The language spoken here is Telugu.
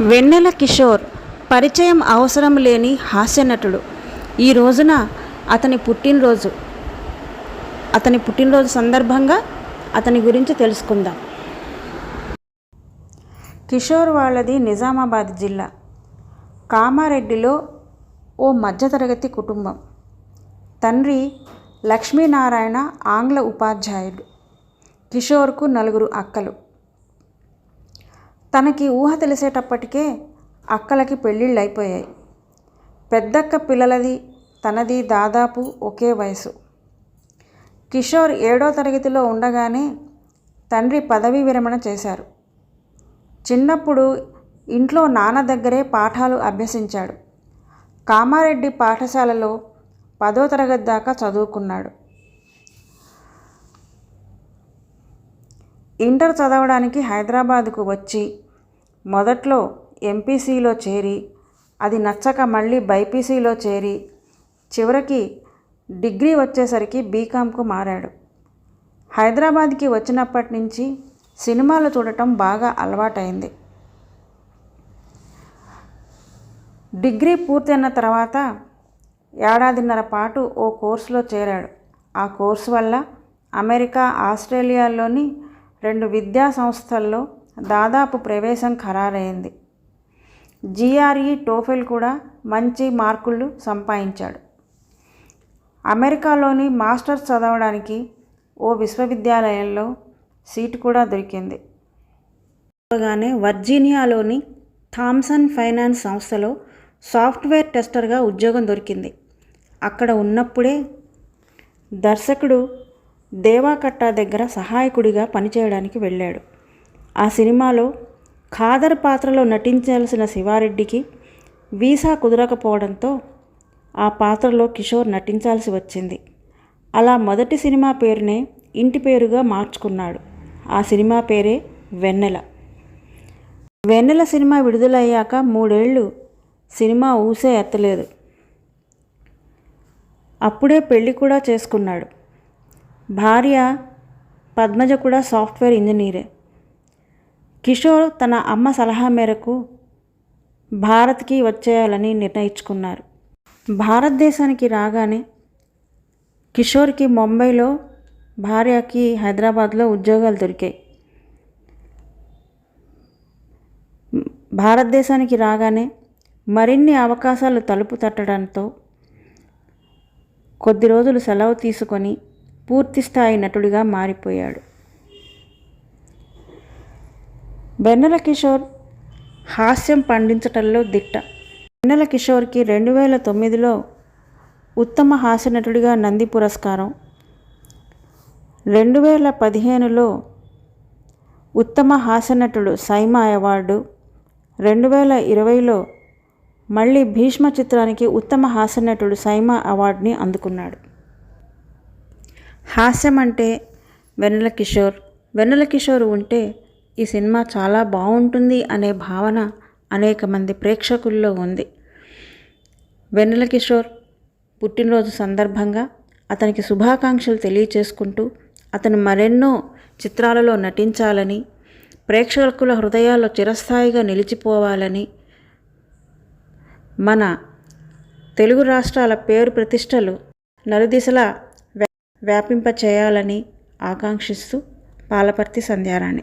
వెన్నెల కిషోర్ పరిచయం అవసరం లేని హాస్యనటుడు ఈ రోజున అతని పుట్టినరోజు. అతని పుట్టినరోజు సందర్భంగా అతని గురించి తెలుసుకుందాం. కిషోర్ వాళ్ళది నిజామాబాద్ జిల్లా. కామారెడ్డిలో ఓ మధ్యతరగతి కుటుంబం. తండ్రి లక్ష్మీనారాయణ ఆంగ్ల ఉపాధ్యాయుడు. కిషోర్కు నలుగురు అక్కలు. తనకి ఊహ తెలిసేటప్పటికే అక్కలకి పెళ్ళిళ్ళు అయిపోయాయి పెద్దక్క పిల్లలది తనది దాదాపు ఒకే వయసు. కిషోర్ ఏడో తరగతిలో ఉండగానే తండ్రి పదవీ విరమణ చేశారు. చిన్నప్పుడు ఇంట్లో నాన్న దగ్గరే పాఠాలు అభ్యసించాడు. కామారెడ్డి పాఠశాలలో పదో తరగతి దాకా చదువుకున్నాడు. ఇంటర్ చదవడానికి హైదరాబాదుకు వచ్చి మొదట్లో ఎంపీసీలో చేరి అది నచ్చక మళ్ళీ బైపీసీలో చేరి చివరికి డిగ్రీ వచ్చేసరికి బీకామ్కు మారాడు. హైదరాబాద్కి వచ్చినప్పటి నుంచి సినిమాలు చూడటం బాగా అలవాటైంది. డిగ్రీ పూర్తయిన తర్వాత ఏడాదిన్నర పాటు ఓ కోర్సులో చేరాడు. ఆ కోర్సు వల్ల అమెరికా ఆస్ట్రేలియాలోని రెండు విద్యా సంస్థల్లో దాదాపు ప్రవేశం ఖరారైంది. జిఆర్ఈ టోఫెల్ కూడా మంచి మార్కులు సంపాదించాడు. అమెరికాలోని మాస్టర్స్ చదవడానికి ఓ విశ్వవిద్యాలయంలో సీటు కూడా దొరికింది. గానే వర్జీనియాలోని థామ్సన్ ఫైనాన్స్ సంస్థలో సాఫ్ట్వేర్ టెస్టర్గా ఉద్యోగం దొరికింది. అక్కడ ఉన్నప్పుడే దర్శకుడు దేవాకట్ట దగ్గర సహాయకుడిగా పనిచేయడానికి వెళ్ళాడు. ఆ సినిమాలో ఖాదర్ పాత్రలో నటించాల్సిన శివారెడ్డికి వీసా కుదరకపోవడంతో ఆ పాత్రలో కిషోర్ నటించాల్సి వచ్చింది. అలా మొదటి సినిమా పేరునే ఇంటి పేరుగా మార్చుకున్నాడు. ఆ సినిమా పేరే వెన్నెల. వెన్నెల సినిమా విడుదలయ్యాక మూడేళ్ళు సినిమా ఊసే ఎత్తలేదు. అప్పుడే పెళ్ళి కూడా చేసుకున్నాడు. భార్య పద్మజ కూడా సాఫ్ట్వేర్ ఇంజనీరే. కిషోర్ తన అమ్మ సలహా మేరకు భారత్కి వచ్చేయాలని నిర్ణయించుకున్నారు. భారతదేశానికి రాగానే కిషోర్కి ముంబైలో భార్యకి హైదరాబాద్లో ఉద్యోగాలు దొరికాయి. భారతదేశానికి రాగానే మరిన్ని అవకాశాలు తలుపు తట్టడంతో కొద్ది రోజులు సెలవు తీసుకొని పూర్తిస్థాయి నటుడిగా మారిపోయాడు. వెన్నెల కిషోర్ హాస్యం పండించటంలో దిట్ట. వెన్నెల కిషోర్కి రెండు వేల తొమ్మిదిలో ఉత్తమ హాస్య నటుడిగా నంది పురస్కారం. రెండు వేల పదిహేనులో ఉత్తమ హాస్య నటుడు సైమా అవార్డు. రెండు వేల ఇరవైలో మళ్ళీ భీష్మ చిత్రానికి ఉత్తమ హాస్య నటుడు సైమా అవార్డుని అందుకున్నాడు. హాస్యం అంటే వెన్నెల కిషోర్. వెన్నెల కిషోర్ ఉంటే ఈ సినిమా చాలా బాగుంటుంది అనే భావన అనేక మంది ప్రేక్షకుల్లో ఉంది. వెన్నెల కిషోర్ పుట్టినరోజు సందర్భంగా అతనికి శుభాకాంక్షలు తెలియచేసుకుంటూ అతను మరెన్నో చిత్రాలలో నటించాలని ప్రేక్షకుల హృదయాల్లో చిరస్థాయిగా నిలిచిపోవాలని మన తెలుగు రాష్ట్రాల పేరు ప్రతిష్టలు నలుదిశలా వ్యాపింప చేయాలని ఆకాంక్షిస్తూ పాలపర్తి సంధ్యారాణి.